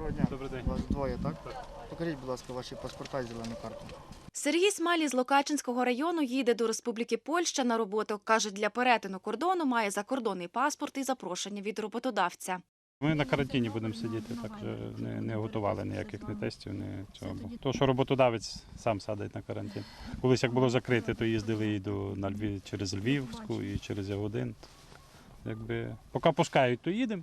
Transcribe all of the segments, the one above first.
Доброго дня. Добрий день. Вас двоє, так? Покажіть, будь ласка, ваші паспорта і зелену карту. Сергій Смалі з Локачинського району їде до Республіки Польща на роботу. Каже, для перетину кордону має закордонний паспорт і запрошення від роботодавця. Ми на карантині будемо сидіти, так не, не готували ніяких ні тестів, ні цього. То, що роботодавець сам садить на карантин. Колись як було закрите, то їздили і до на Львів через Львівську і через Ягодин. Якби поки пускають, то їдемо.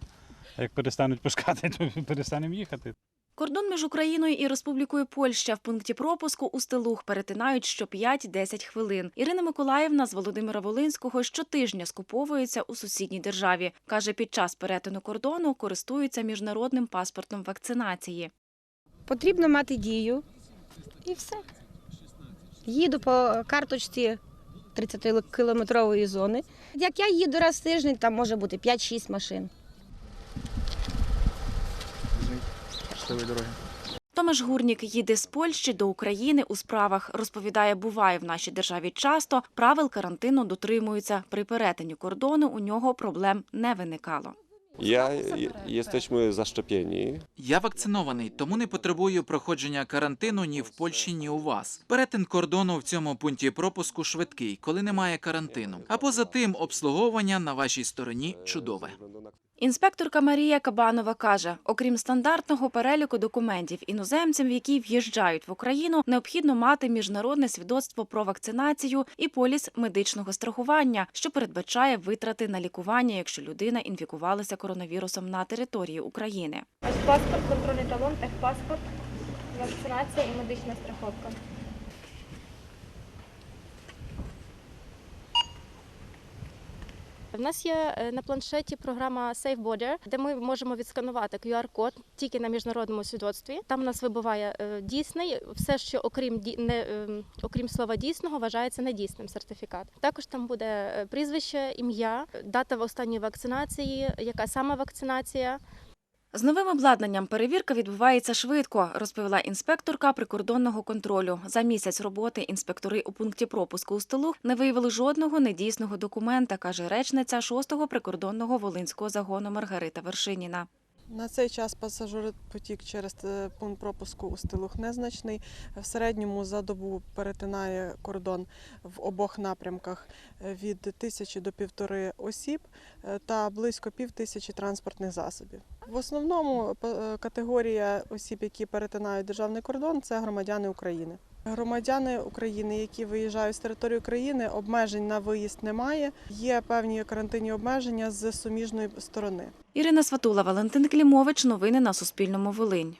А як перестануть пускати, то перестанемо їхати. Кордон між Україною і Республікою Польща в пункті пропуску у Стелух перетинають що 5-10 хвилин. Ірина Миколаївна з Володимира Волинського щотижня скуповується у сусідній державі. Каже, під час перетину кордону користується міжнародним паспортом вакцинації. Потрібно мати дію і все. Їду по карточці 30-кілометрової зони. Як я їду раз в тиждень, там може бути 5-6 машин. Щасливої дороги. Томаш Гурнік їде з Польщі до України у справах. Розповідає, буває в нашій державі часто. Правил карантину дотримуються. При перетині кордону у нього проблем не виникало. Ja, je- jesteśmy. Я вакцинований, тому не потребую проходження карантину ні в Польщі, ні у вас. Перетин кордону в цьому пункті пропуску швидкий, коли немає карантину. А поза тим, обслуговування на вашій стороні чудове. Інспекторка Марія Кабанова каже: окрім стандартного переліку документів іноземцям, які в'їжджають в Україну, необхідно мати міжнародне свідоцтво про вакцинацію і поліс медичного страхування, що передбачає витрати на лікування, якщо людина інфікувалася коронавірусом на території України. Паспорт, контрольний талон, техпаспорт, вакцинація і медична страховка. В нас є е, на планшеті програма Safe Border, де ми можемо відсканувати QR-код тільки на міжнародному свідоцтві. Там нас вибуває е, дійсний, все, що окрім не ем, окрім слова дійсного, вважається недійсним сертифікат. Також там буде е, прізвище, ім'я, дата в останньої вакцинації, яка саме вакцинація. З новим обладнанням перевірка відбувається швидко, розповіла інспекторка прикордонного контролю. За місяць роботи інспектори у пункті пропуску у столу не виявили жодного недійсного документа, каже речниця 6-го прикордонного волинського загону Маргарита Вершиніна. На цей час пасажиропотік через е, пункт пропуску у Стилух незначний. В середньому за добу перетинає кордон в обох напрямках е, від тисячі до півтори осіб е, та близько пів тисячі транспортних засобів. В основному категорія осіб, які перетинають державний кордон, це громадяни України. Громадяни України, які виїжджають з території України, обмежень на виїзд немає. Є певні карантинні обмеження з суміжної сторони. Ірина Сватула, Валентин Клімович. Новини на Суспільному. Волинь.